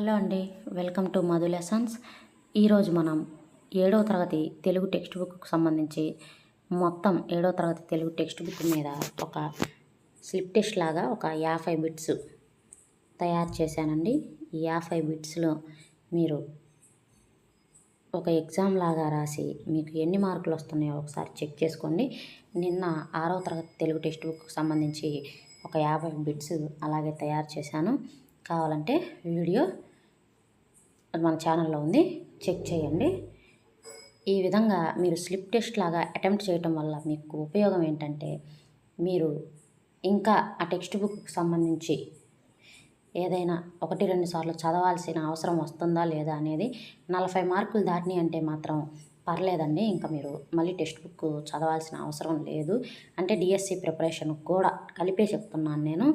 Hello అండి welcome to Madhu lessons. ఈరోజు మనం ఏడవ తరగతి తెలుగు టెక్స్ట్ బుక్కు సంబంధించి మొత్తం ఏడవ తరగతి తెలుగు టెక్స్ట్ బుక్ మీద ఒక స్లిప్ టెస్ట్ లాగా ఒక యాభై బిట్స్ తయారు చేశానండి. ఈ యాభై బిట్స్లో మీరు ఒక ఎగ్జామ్ లాగా రాసి మీకు ఎన్ని మార్కులు వస్తున్నాయో ఒకసారి చెక్ చేసుకోండి. నిన్న ఆరో తరగతి తెలుగు టెక్స్ట్ బుక్కి సంబంధించి ఒక యాభై బిట్స్ అలాగే తయారు చేశాను. కావాలంటే వీడియో మన ఛానల్లో ఉంది. చెక్ చేయండి. ఈ విధంగా మీరు స్లిప్ టెస్ట్ లాగా అటెంప్ట్ చేయటం వల్ల మీకు ఉపయోగం ఏంటంటే మీరు ఇంకా ఆ టెక్స్ట్ బుక్కి సంబంధించి ఏదైనా ఒకటి రెండు సార్లు చదవాల్సిన అవసరం వస్తుందా లేదా అనేది నలభై మార్కులు దాటిని అంటే మాత్రం పర్లేదండి. ఇంకా మీరు మళ్ళీ టెక్స్ట్ బుక్ చదవాల్సిన అవసరం లేదు. అంటే డిఎస్సి ప్రిపరేషన్ కూడా కలిపే చెప్తున్నాను నేను.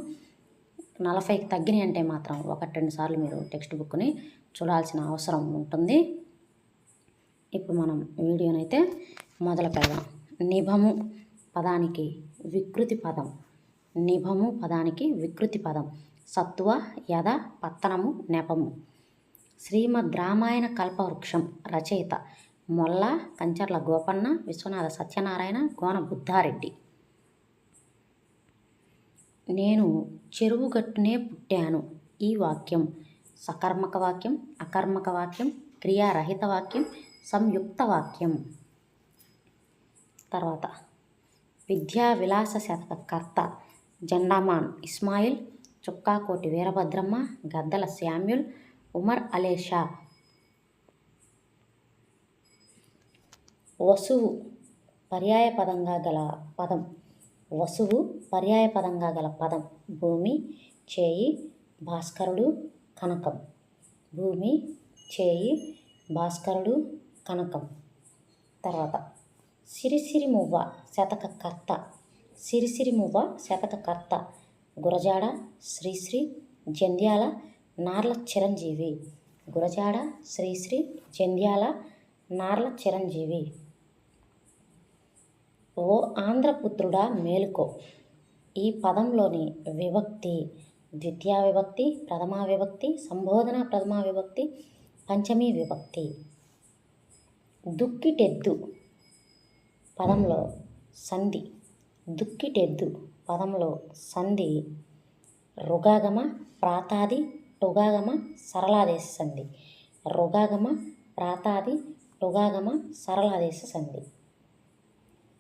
నలభైకి తగ్గినాయి అంటే మాత్రం ఒకటి రెండు సార్లు మీరు టెక్స్ట్ బుక్ని చూడాల్సిన అవసరం ఉంటుంది. ఇప్పుడు మనం వీడియోనైతే మొదలు పెడదాం. నిభము పదానికి వికృతి పదం. నిభము పదానికి వికృతి పదం. సత్వ యద పత్తనము నెపము. శ్రీమద్ రామాయణ కల్పవృక్షం రచయిత మొల్ల కంచర్ల గోపన్న విశ్వనాథ సత్యనారాయణ గోన బుద్ధారెడ్డి. నేను చెరువు గట్టునే పుట్టాను. ఈ వాక్యం సకర్మక వాక్యం అకర్మక వాక్యం క్రియారహిత వాక్యం సంయుక్త వాక్యం తర్వాత విద్యా విలాస శతకర్త జెండామాన్ ఇస్మాయిల్ చుక్కాకోటి వీరభద్రమ్మ గద్దల శామ్యుల్ ఉమర్ అలేషా వసువు పర్యాయపదంగా గల పదం వసువు పర్యాయపదంగా గల పదం భూమి చేయి భాస్కరుడు కనకం. భూమి చేయి భాస్కరుడు కనకం. తర్వాత సిరిసిరి మువ్వ శతక కర్త సిరిసిరి మువ్వ శతక కర్త గురజాడ శ్రీశ్రీ జంధ్యాల నార్ల చిరంజీవి. గురజాడ శ్రీశ్రీ జంధ్యాల నార్ల చిరంజీవి. ఓ ఆంధ్రపుత్రుడా మేలుకో. ఈ పదంలోని విభక్తి ద్వితీయా విభక్తి ప్రథమా విభక్తి సంబోధన ప్రథమా విభక్తి పంచమీ విభక్తి. దుక్కిటెద్దు పదంలో సంధి. దుక్కిటెద్దు పదంలో సంధి రుగాగమ ప్రాతాది టుగాగమ సరళాదేశ సంధి. రుగాగమ ప్రాతాది టుగాగమ సరళాదేశ సంధి.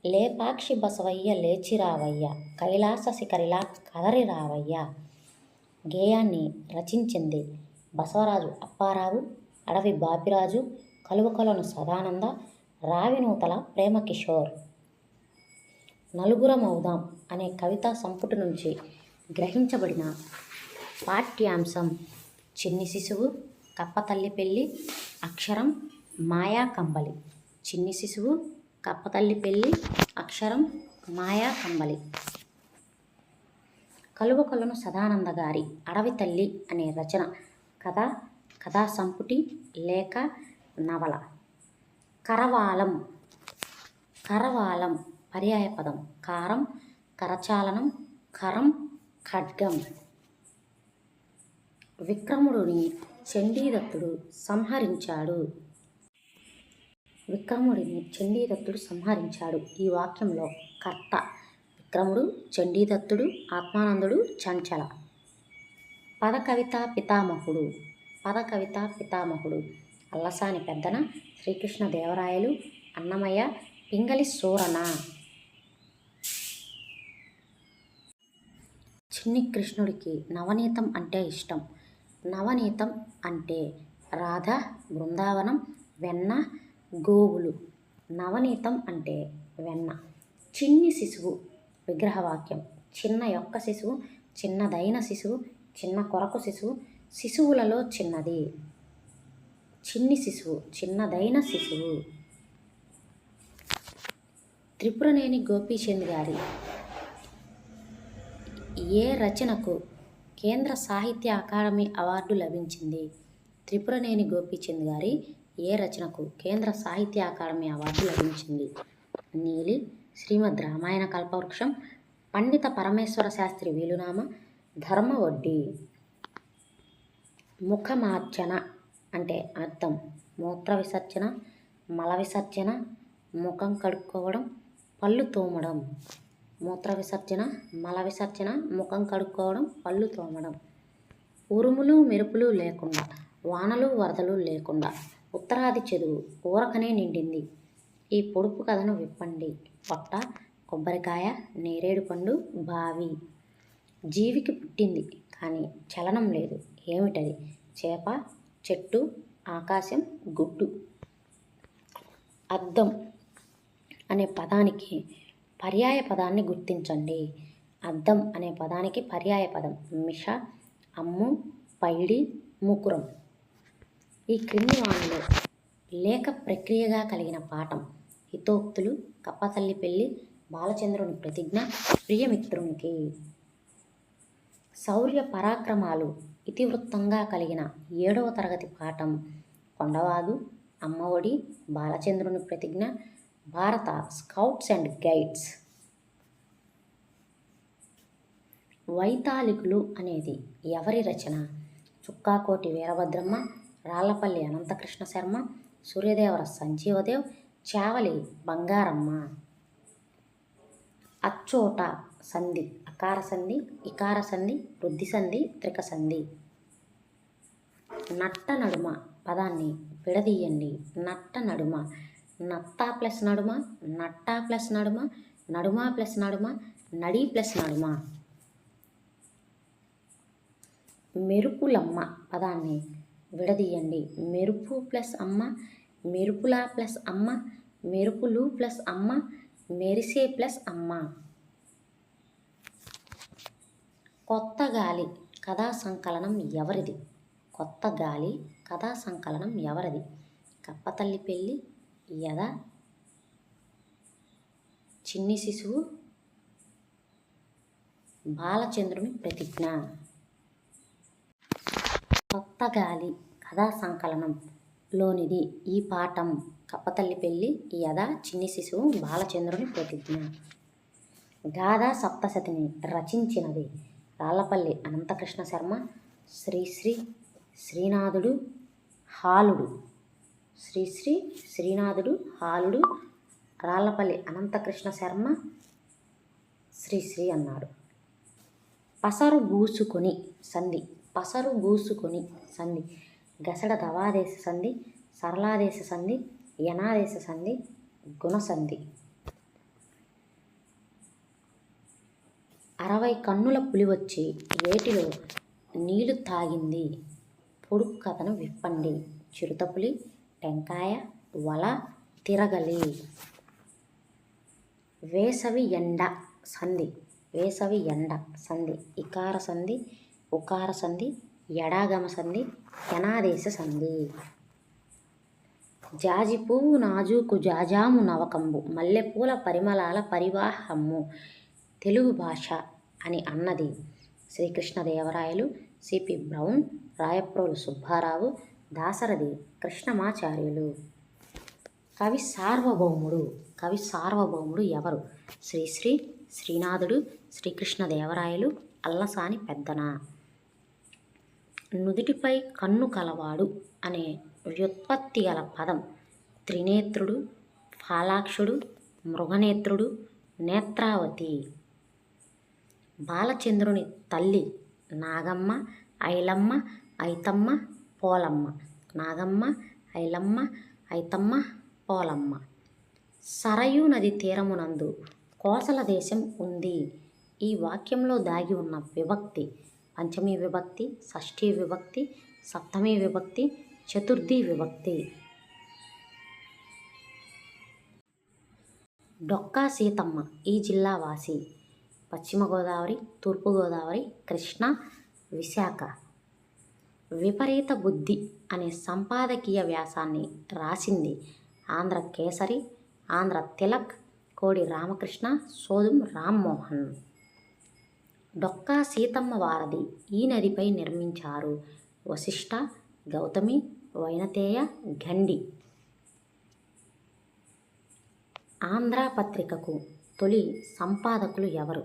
లేపాక్షి బసవయ్య లేచి రావయ్య కైలాస శిఖరిలా కదరి రావయ్య గేయాన్ని రచించింది బసవరాజు అప్పారావు అడవి బాపిరాజు కలువకొలను సదానంద రావినూతల ప్రేమకిషోర్. నలుగురమవుదాం అనే కవితా సంపుటి నుంచి గ్రహించబడిన పాఠ్యాంశం చిన్ని శిశువు కప్పతల్లి పెళ్ళి అక్షరం మాయా కంబలి. చిన్ని శిశువు కప్పతల్లి పెళ్ళి అక్షరం మాయా కంబలి. కలువకొలను సదానంద గారి అడవి తల్లి అనే రచన. కథ కథా సంపుటి లేక నవల. కరవాలం. కరవాలం. పర్యాయపదం కారం కరచాలనం. కరం ఖడ్గం. విక్రముడిని చండీదత్తుడు సంహరించాడు. విక్రముడిని చండీదత్తుడు సంహరించాడు. ఈ వాక్యంలో కర్త విక్రముడు చండీదత్తుడు ఆత్మానందుడు చంచల. పదకవిత పితామహుడు. పదకవిత పితామహుడు. అల్లసాని పెద్దన శ్రీకృష్ణ దేవరాయలు అన్నమయ్య పింగళి సూరణ చిన్ని కృష్ణుడికి నవనీతం అంటే ఇష్టం. నవనీతం అంటే రాధ బృందావనం వెన్న గోవులు. నవనీతం అంటే వెన్న. చిన్ని శిశువు విగ్రహవాక్యం. చిన్న యొక్క శిశువు చిన్నదైన శిశువు చిన్న కొరకు శిశువు శిశువులలో చిన్నది. చిన్ని శిశువు చిన్నదైన శిశువు. త్రిపురనేని గోపీచంద్ గారి ఏ రచనకు కేంద్ర సాహిత్య అకాడమీ అవార్డు లభించింది? త్రిపురనేని గోపీచంద్ గారి ఏ రచనకు కేంద్ర సాహిత్య అకాడమీ అవార్డు లభించింది? నీలి శ్రీమద్ రామాయణ కల్పవృక్షం పండిత పరమేశ్వర శాస్త్రి వీలునామ ధర్మవడ్డీ ముఖమార్జన అంటే అర్థం. మూత్ర విసర్జన మల విసర్జన ముఖం కడుక్కోవడం పళ్ళు తోమడం. మూత్ర విసర్జన మల విసర్జన ముఖం కడుక్కోవడం పళ్ళు తోమడం. ఉరుములు మెరుపులు లేకుండా వానలు వరదలు లేకుండా ఉత్తరాది చదువు ఊరకనే నిండింది. ఈ పొడుపు కథను విప్పండి పొట్ట కొబ్బరికాయ నేరేడు పండు బావి. జీవికి పుట్టింది కానీ చలనం లేదు. ఏమిటది? చేప చెట్టు ఆకాశం గుడ్డు. అద్దం అనే పదానికి పర్యాయ పదాన్ని గుర్తించండి. అద్దం అనే పదానికి పర్యాయ పదం. మిష అమ్ము పైడి ముకురం. ఈ క్రింది వాణిలో లేఖ ప్రక్రియగా కలిగిన పాఠం. హితోక్తులు కప్పతల్లి పెళ్ళి బాలచంద్రుని ప్రతిజ్ఞ ప్రియమిత్రునికి. శౌర్య పరాక్రమాలు ఇతివృత్తంగా కలిగిన ఏడవ తరగతి పాఠం. కొండవాదు అమ్మఒడి బాలచంద్రుని ప్రతిజ్ఞ భారత స్కౌట్స్ అండ్ గైడ్స్. వైతాళికులు అనేది ఎవరి రచన? చుక్కాకోటి వీరభద్రమ్మ రాళ్ళపల్లి అనంతకృష్ణ శర్మ సూర్యదేవర సంజీవదేవ్ చావలి బంగారమ్మ. అచ్చోట సంధి అకార సంధి ఇకార సంధి వృద్ధి సంధి త్రిక సంధి. నట్ట నడుమ పదాన్ని విడదీయండి. నట్ట నడుమ నత్తా ప్లస్ నడుమ నట్టా ప్లస్ నడుమ నడుమ ప్లస్ నడుమ నడి ప్లస్ నడుమ. మెరుపులమ్మ పదాన్ని విడదీయండి. మెరుపు ప్లస్ అమ్మ మెరుపులా ప్లస్ అమ్మ మెరుపులు ప్లస్ అమ్మ మెరిసే ప్లస్ అమ్మ. కొత్త గాలి కథా సంకలనం ఎవరిది? కొత్త గాలి కథా సంకలనం ఎవరిది? కప్పతల్లి పెళ్ళి యద చిన్ని శిశువు బాలచంద్రుని ప్రతిజ్ఞ. కొత్త గాలి కథా సంకలనంలోనిది ఈ పాఠం కప్పతల్లి పెళ్ళి ఈ యథ చిన్ని శిశువు బాలచంద్రుని ప్రతిజ్ఞ గాథా సప్తశతిని రచించినది రాళ్ళపల్లి అనంతకృష్ణ శర్మ శ్రీశ్రీ శ్రీనాథుడు హాలుడు. శ్రీశ్రీ శ్రీనాథుడు హాలుడు రాళ్ళపల్లి అనంతకృష్ణ శర్మ శ్రీశ్రీ అన్నాడు. పసరు గూసుకొని సంధి పసరు గూసుకొని సంధి. గసడ దవాదేశ సంధి సరళాదేశ సంధి యనాదేశ సంధి గుణసంధి అరవై కన్నుల పులి వచ్చి వేటిలో నీళ్ళు తాగింది. పొడుపు కథను విప్పండి. చిరుతపులి టెంకాయ వల తిరగలి. వేసవి ఎండ సంధి వేసవి ఎండ సంధి ఇకార సంధి ఉకార సంధి ఎడాగమ సంధి యనాదేశ సంధి జాజి పువ్వు నాజూకు జాజాము నవకంబు మల్లెపూల పరిమళాల పరివాహమ్ము. తెలుగు భాష అని అన్నది శ్రీకృష్ణదేవరాయలు సిపి బ్రౌన్ రాయప్రోలు సుబ్బారావు దాసరథి కృష్ణమాచార్యులు. కవి సార్వభౌముడు కవి సార్వభౌముడు ఎవరు? శ్రీశ్రీ శ్రీనాథుడు శ్రీకృష్ణదేవరాయలు అల్లసాని పెద్దన? నుదుటిపై కన్ను కలవాడు అనే వ్యుత్పత్తి గల పదం త్రినేత్రుడు ఫాలాక్షుడు మృగనేత్రుడు నేత్రావతి. బాలచంద్రుని తల్లి నాగమ్మ ఐలమ్మ ఐతమ్మ పోలమ్మ. నాగమ్మ ఐలమ్మ ఐతమ్మ పోలమ్మ. సరయు నది తీరమునందు కోసల దేశం ఉంది. ఈ వాక్యంలో దాగి ఉన్న విభక్తి పంచమీ విభక్తి షష్ఠీ విభక్తి సప్తమీ విభక్తి చతుర్థి విభక్తి. డొక్కా సీతమ్మ ఈ జిల్లా వాసి. పశ్చిమ గోదావరి తూర్పు గోదావరి విశాఖ. విపరీత బుద్ధి అనే సంపాదకీయ వ్యాసాన్ని రాసింది ఆంధ్ర కేసరి ఆంధ్ర తిలక్ కోడి రామకృష్ణ సోదుం రామ్మోహన్ డొక్కా సీతమ్మ వారధి ఈ నదిపై నిర్మించారు వశిష్ఠ గౌతమి వైనతేయ గండి ఆంధ్ర పత్రికకు తొలి సంపాదకులు ఎవరు?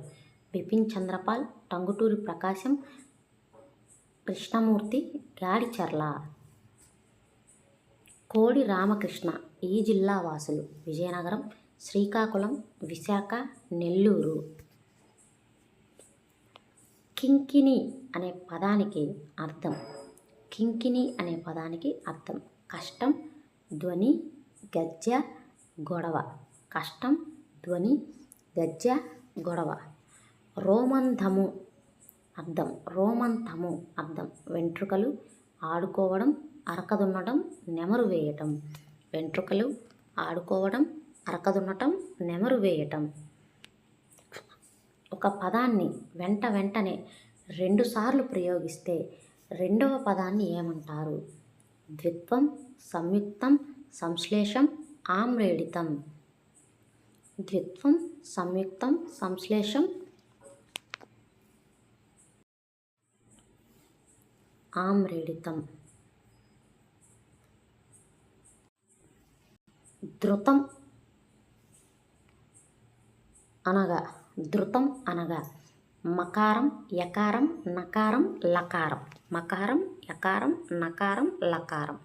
బిపిన్ చంద్రపాల్ టంగుటూరి ప్రకాశం కృష్ణమూర్తి గాడిచర్ల కోడి రామకృష్ణ ఈ జిల్లా వాసులు విజయనగరం శ్రీకాకుళం విశాఖ నెల్లూరు. కింకిణి అనే పదానికి అర్థం. కింకిణి అనే పదానికి అర్థం. కష్టం ధ్వని గజ్జ గొడవ. కష్టం ధ్వని గజ్జ గొడవ. రోమంధము అర్థం. రోమంతము అర్థం. వెంట్రుకలు ఆడుకోవడం అరకదున్నటం నెమరు వేయటం. వెంట్రుకలు ఆడుకోవడం అరకదున్నటం నెమరు వేయటం. ఒక పదాన్ని వెంట వెంటనే రెండుసార్లు ప్రయోగిస్తే రెండవ పదాన్ని ఏమంటారు? ద్విత్వం సంయుక్తం సంశ్లేషం ఆమ్రేడితం. ద్విత్వం సంయుక్తం సంశ్లేషం. ఆమ్రేడితం. ధృతం అనగా ధృతం అనగా మకారం యకారం నకారం లకారం. మకారం యకారం నకారం లకారం.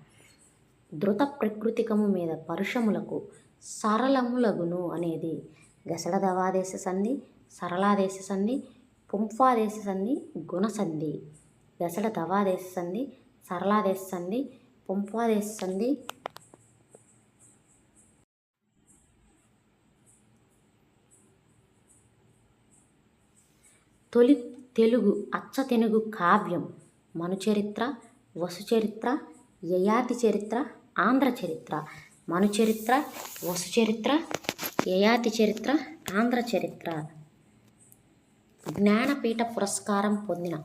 ధృత ప్రకృతికము మీద పరుషములకు సరళములగును అనేది గసడదవాదేశ సంధి సరళాదేశ సంధి పుంఫాదేశ సంధి గుణసంధి గసడ దవాదేశ సంధి సరళాదేశ సంధి పుంఫాదేశ సంధి తొలి తెలుగు అచ్చ తెలుగు కావ్యం మనుచరిత్ర వసుచరిత్ర యయాతి చరిత్ర ఆంధ్ర చరిత్ర. మనుచరిత్ర వసుచరిత్ర యయాతి చరిత్ర ఆంధ్ర చరిత్ర. జ్ఞానపీఠ పురస్కారం పొందిన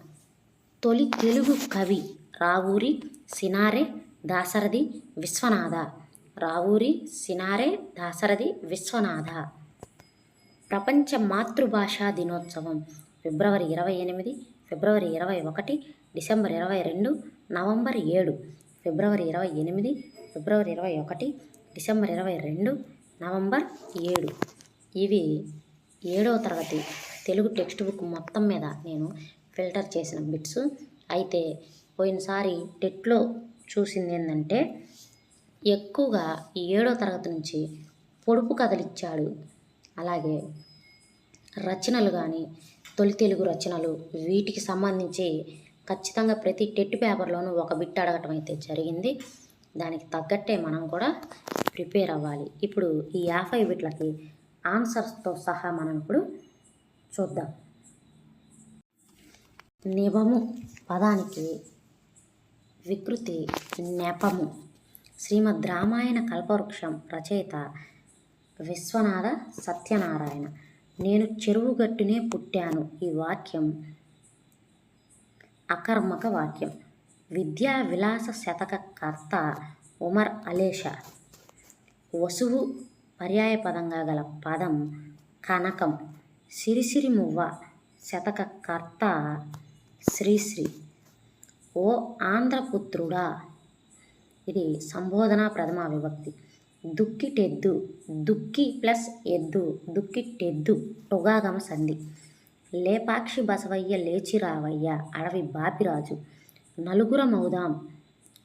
తొలి తెలుగు కవి రావూరి సినారే దాసరథి విశ్వనాథ. రావూరి సినారే దాసరథి విశ్వనాథ. ప్రపంచ మాతృభాషా దినోత్సవం. ఫిబ్రవరి ఇరవై ఎనిమిది ఫిబ్రవరి ఇరవై ఒకటి డిసెంబర్ ఇరవై రెండు నవంబర్ ఏడు ఫిబ్రవరి ఇరవై ఎనిమిది ఫిబ్రవరి ఇరవై ఒకటి డిసెంబర్ ఇరవై రెండు నవంబర్ ఏడు. ఇవి ఏడవ తరగతి తెలుగు టెక్స్ట్ బుక్ మొత్తం మీద నేను ఫిల్టర్ చేసిన బిట్స్. అయితే పోయినసారి టెట్లో చూసింది ఏంటంటే ఎక్కువగా ఏడో తరగతి నుంచి పొడుపు కథలు ఇచ్చాడు. అలాగే రచనలు కానీ తొలి తెలుగు రచనలు వీటికి సంబంధించి ఖచ్చితంగా ప్రతి టెట్ పేపర్లోనూ ఒక బిట్ అడగటం అయితే జరిగింది. దానికి తగ్గట్టే మనం కూడా ప్రిపేర్ అవ్వాలి. ఇప్పుడు ఈ యాభై బిట్లకి ఆన్సర్స్తో సహా మనం ఇప్పుడు చూద్దాం. నిభము పదానికి వికృతి నెపము. శ్రీమద్ రామాయణ కల్పవృక్షం రచయిత విశ్వనాథ సత్యనారాయణ. నేను చెరువు గట్టునే పుట్టాను ఈ వాక్యం. అకర్మక వాక్యం. విద్యా విలాస శతక కర్త ఉమర్ అలేషా. వసువు పర్యాయపదంగా గల పదం కనకం. సిరిసిరి మువ్వ శతక కర్త శ్రీశ్రీ ఓ ఆంధ్రపుత్రుడా. ఇది సంబోధన ప్రథమ విభక్తి. దుక్కిటెద్దు. దుక్కి ప్లస్ ఎద్దు. దుక్కిటెద్దు. టొగాగమ సంధి. లేపాక్షి బసవయ్య లేచి రావయ్య. అడవి బాపిరాజు. నలుగురమౌదాం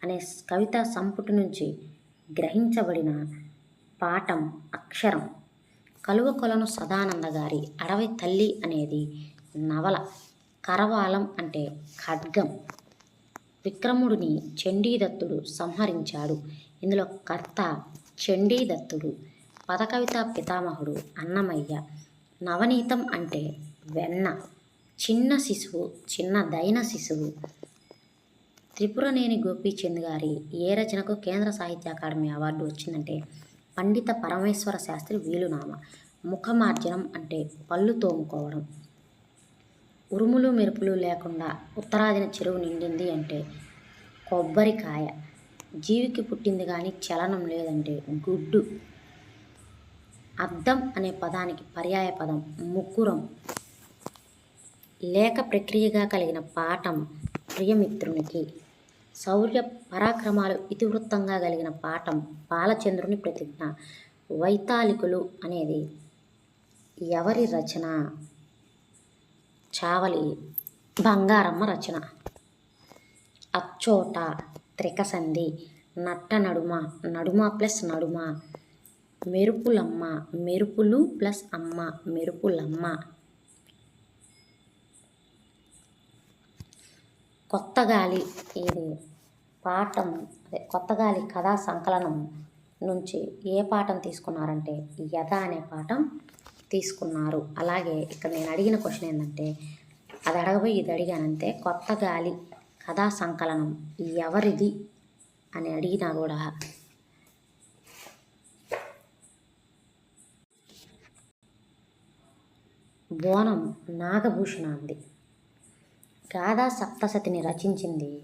అనే కవిత సంపుటి నుంచి గ్రహించబడిన పాఠం అక్షరం. కలువ కొలను సదానంద గారి అడవి తల్లి అనేది నవల. కరవాలం అంటే ఖడ్గం. విక్రముడిని చండీదత్తుడు సంహరించాడు. ఇందులో కర్త చండీదత్తుడు పదకవిత పితామహుడు అన్నమయ్య. నవనీతం అంటే వెన్న చిన్న శిశువు చిన్న దైన శిశువు. త్రిపురనేని గోపీచంద్ గారి ఏ రచనకు కేంద్ర సాహిత్య అకాడమీ అవార్డు వచ్చిందంటే పండిత పరమేశ్వర శాస్త్రి వీలునామ. ముఖమార్జనం అంటే పళ్ళు తోముకోవడం. ఉరుములు మెరుపులు లేకుండా ఉత్తరాదిన చెరువు నిండింది అంటే కొబ్బరికాయ. జీవికి పుట్టింది కానీ చలనం లేదంటే గుడ్డు. అద్దం అనే పదానికి పర్యాయ పదం ముక్కురం. లేఖ ప్రక్రియగా కలిగిన పాఠం ప్రియమిత్రునికి. శౌర్య పరాక్రమాలు ఇతివృత్తంగా కలిగిన పాఠం బాలచంద్రుని ప్రతిజ్ఞ. వైతాళికులు అనేది ఎవరి రచన? చావలి బంగారమ్మ రచన. అచ్చోట త్రికసంధి. నట్ట నడుమ నడుమ ప్లస్ నడుమ. మెరుపులమ్మ మెరుపులు ప్లస్ అమ్మ మెరుపులమ్మ. కొత్త గాలి ఇది పాఠం అదే కొత్త గాలి కథా సంకలనం నుంచి ఏ పాఠం తీసుకున్నారంటే యథ అనే పాఠం తీసుకున్నారు. అలాగే ఇక్కడ నేను అడిగిన క్వశ్చన్ ఏంటంటే అది అడగబోయి ఇది అడిగానంతే కొత్త గాలి కథా సంకలనం ఎవరిది? అని అడిగినా కూడా బోనం నాగభూషణ అంది. గాథా సప్తశతిని రచించింది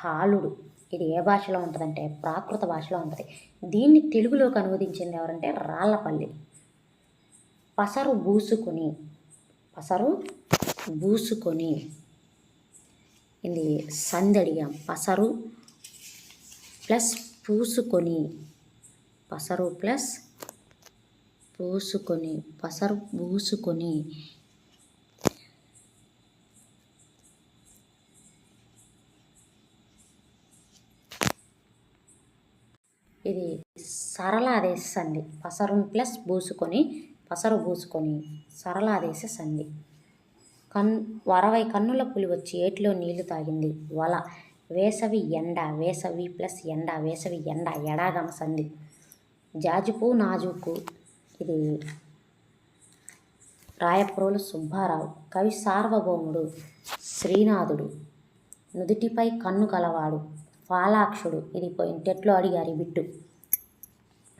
హాలుడు. ఇది ఏ భాషలో ఉంటుందంటే ప్రాకృత భాషలో ఉంటుంది. దీన్ని తెలుగులోకి అనువదించింది ఎవరంటే రాళ్ళపల్లి పసరు బూసుకొని. పసరు బూసుకొని. ఇది సంధి పసరు ప్లస్ పూసుకొని పసరు ప్లస్ పూసుకొని పసరు పూసుకొని ఇది సరళాదేశ సంధి పసరు ప్లస్ పూసుకొని పసరు పూసుకొని సరళాదేశ సంధి కన్ అరవై కన్నుల పులి వచ్చి ఏటిలో నీళ్ళు తాగింది. వల వేసవి ఎండ వేసవి ప్లస్ ఎండ వేసవి ఎండ ఎడాగమ సంధి. జాజుపు నాజుకు ఇది రాయప్రోలు సుబ్బారావు. కవి సార్వభౌముడు శ్రీనాథుడు. నుదుటిపై కన్ను కలవాడు ఫాలాక్షుడు ఇది ఇంటెట్లో అడిగారు బిట్టు.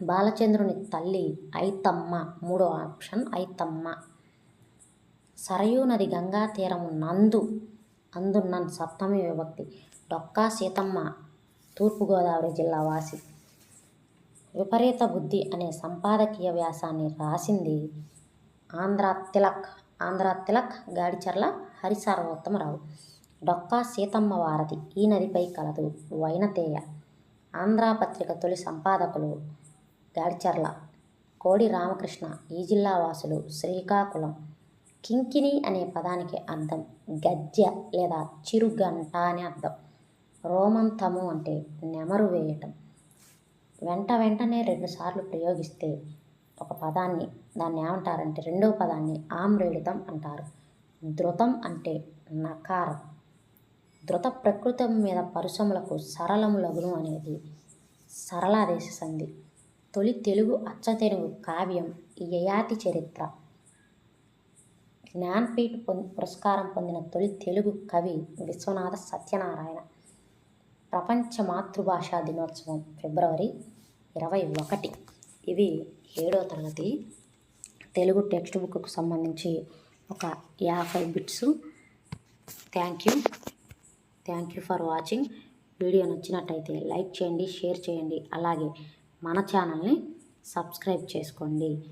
బాలచంద్రుని తల్లి ఐతమ్మ. మూడో ఆప్షన్ ఐతమ్మ. సరయూ నది గంగా తీరము నందు అందున్నన్ సప్తమి విభక్తి. డొక్కా సీతమ్మ తూర్పుగోదావరి జిల్లా వాసి. విపరీత బుద్ధి అనే సంపాదకీయ వ్యాసాన్ని రాసింది ఆంధ్ర తిలక్ ఆంధ్ర తిలక్ గాడిచర్ల హరిసార్వోత్తమరావు. డొక్కా సీతమ్మ వారధి ఈ నదిపై కలదు వైనతేయ. ఆంధ్ర పత్రిక తొలి సంపాదకులు గాడిచర్ల కోడి రామకృష్ణ ఈ జిల్లా వాసులు శ్రీకాకుళం. కింకిని అనే పదానికి అర్థం గజ్జ లేదా చిరుగంట అని అర్థం. రోమంతము అంటే నెమరు వేయటం. వెంట వెంటనే రెండుసార్లు ప్రయోగిస్తే ఒక పదాన్ని దాన్ని ఏమంటారంటే రెండో పదాన్ని ఆమ్రేడితం అంటారు. ధృతం అంటే నకారం. ధృత ప్రకృతం మీద పరుశములకు సరళములగును అనేది సరళాదేశ సంధి. తొలి తెలుగు అచ్చతెలుగు కావ్యం యయాతి చరిత్ర. జ్ఞాన్పీఠ్ పురస్కారం పొందిన తొలి తెలుగు కవి విశ్వనాథ సత్యనారాయణ. ప్రపంచ మాతృభాషా దినోత్సవం ఫిబ్రవరి ఇరవై ఒకటి. ఇవి ఏడో తరగతి. తెలుగు టెక్స్ట్ బుక్కు సంబంధించి ఒక యాభై bits. Thank you. Thank you for watching. Video నచ్చినట్టయితే లైక్ చేయండి షేర్ చేయండి. అలాగే మన ఛానల్ని సబ్స్క్రైబ్ చేసుకోండి.